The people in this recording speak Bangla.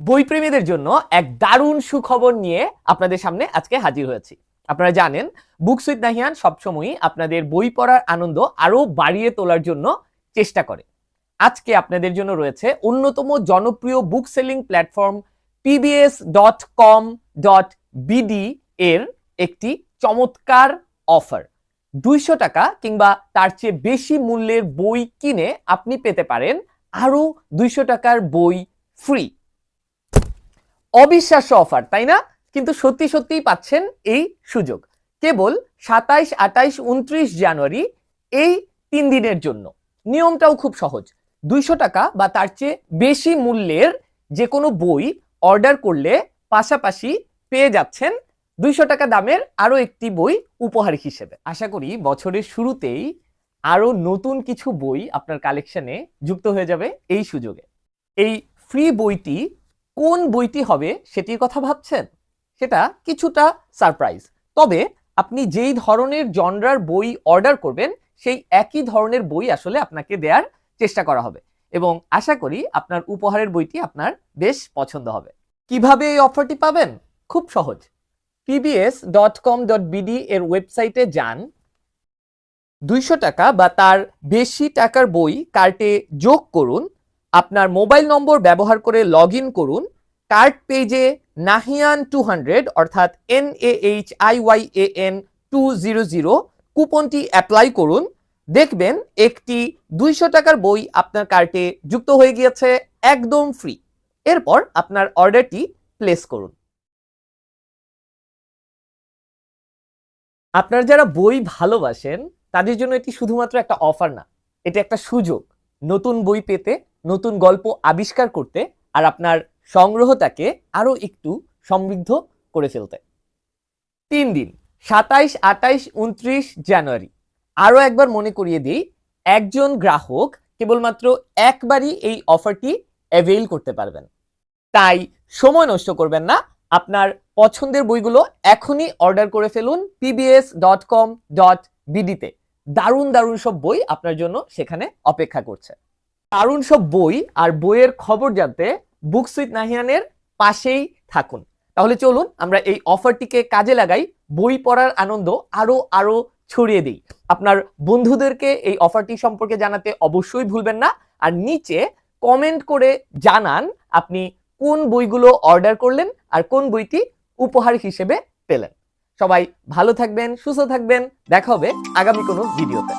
বইপ্রেমীদের জন্য এক দারুণ সুখবর নিয়ে আপনাদের সামনে আজকে হাজির হয়েছি। আপনারা জানেন বুকস উইথ নাহিয়ান সবসময়ই আপনাদের বই পড়ার আনন্দ আরও বাড়িয়ে তোলার জন্য চেষ্টা করে। আজকে আপনাদের জন্য রয়েছে অন্যতম জনপ্রিয় book selling platform PBS dot com dot BD এর একটি চমৎকার অফার। দুইশো টাকা কিংবা তার চেয়ে বেশি মূল্যের বই কিনে আপনি পেতে পারেন আরও দুইশো টাকার বই ফ্রি। অবিশ্বাস্য অফার তাই না? কিন্তু সত্যি সত্যিই পাচ্ছেন এই সুযোগ। কেবল সাতাইশ আটাইশ উনত্রিশ জানুয়ারি এই তিন দিনের জন্য। নিয়মটাও খুব সহজ। দুইশো টাকা বা তার চেয়ে বেশি মূল্যের যে কোনো বই অর্ডার করলে পাশাপাশি পেয়ে যাচ্ছেন দুইশো টাকা দামের আরও একটি বই উপহার হিসেবে। আশা করি বছরের শুরুতেই আরও নতুন কিছু বই আপনার কালেকশানে যুক্ত হয়ে যাবে এই সুযোগে। এই ফ্রি বইটি কোন বইটি হবে সেটির কথা ভাবছেন? সেটা কিছুটা সারপ্রাইজ তবে আপনি যেই ধরনের জনরার বই অর্ডার করবেন, সেই একই ধরনের বই আসলে আপনাকে দেওয়ার চেষ্টা করা হবে। এবং আশা করি আপনার উপহারের বইটি আপনার বেশ পছন্দ হবে। কীভাবে এই অফারটি পাবেন? খুব সহজ। PBS dot com dot BD এর ওয়েবসাইটে যান। দুইশো টাকা বা তার বেশি টাকার বই কার্টে যোগ করুন। আপনার মোবাইল নম্বর ব্যবহার করে লগ করুন। কার্ট পেজে নাহিয়ান টু হান্ড্রেড অর্থাৎ N A H I Y A N two zero zero কুপনটি apply করুন। দেখবেন একটি দুইশো টাকার বই আপনার কার্টে যুক্ত হয়ে গিয়েছে, একদম ফ্রি এরপর আপনার অর্ডারটি প্লেস করুন। আপনার যারা বই ভালোবাসেন, তাদের জন্য এটি শুধুমাত্র একটা অফার না, এটা একটা সুযোগ। নতুন বই পেতে, নতুন গল্প আবিষ্কার করতে, আর আপনার সংগ্রহটাকে আরও একটু সমৃদ্ধ করে ফেলতে। তিন দিন, সাতাইশ, আটাইশ, উনত্রিশ জানুয়ারি। আরও একবার মনে করিয়ে দিই, একজন গ্রাহক কেবলমাত্র একবারই এই অফারটি অ্যাভেইল করতে পারবেন। তাই সময় নষ্ট করবেন না, আপনার পছন্দের বইগুলো এখনই অর্ডার করে ফেলুন পিবিএস ডট কম ডট বিডিতে দারুণ দারুণ সব বই আপনার জন্য সেখানে অপেক্ষা করছে। দারুণ সব বই আর বইয়ের খবর জানতে বুকস উইথ নাহিয়ানের পাশেই থাকুন। তাহলে চলুন আমরা এই অফারটিকে কাজে লাগাই, বই পড়ার আনন্দ আরও আরও ছড়িয়ে দিই। আপনার বন্ধুদেরকে এই অফারটি সম্পর্কে জানাতে অবশ্যই ভুলবেন না। আর নিচে কমেন্ট করে জানান আপনি কোন বইগুলো অর্ডার করলেন আর কোন বইটি উপহার হিসেবে পেলেন। সবাই ভালো থাকবেন, সুস্থ থাকবেন। দেখা হবে আগামী কোনো ভিডিওতে